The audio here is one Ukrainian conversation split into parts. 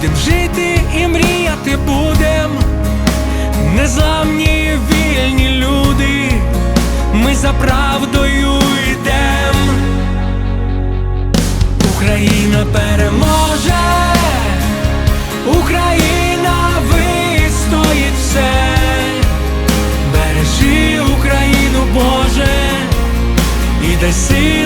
будем жити і мріяти будем, незламні вільні люди, ми за правдою йдем. Україна переможе, Україна вистоїть все, бережи Україну, Боже, і дай сили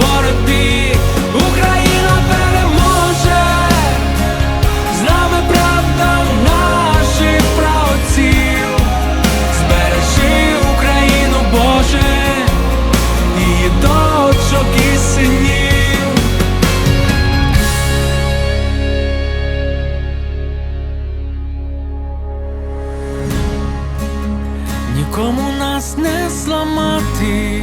боротьбі, Україна переможе, з нами правда наших правоців, збережи Україну, Боже, і дочок і синів. Нікому нас не зламати,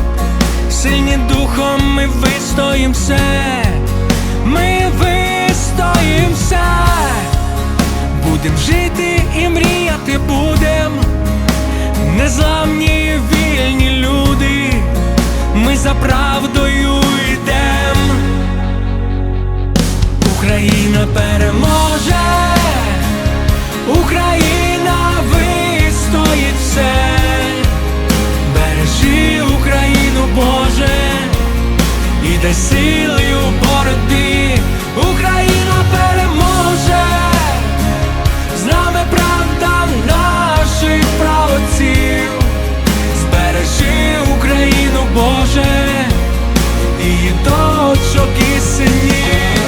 сильні духом ми вистоїм все, ми вистоїм все, будем жити і мріяти будем, незламні Боже, і то очок і.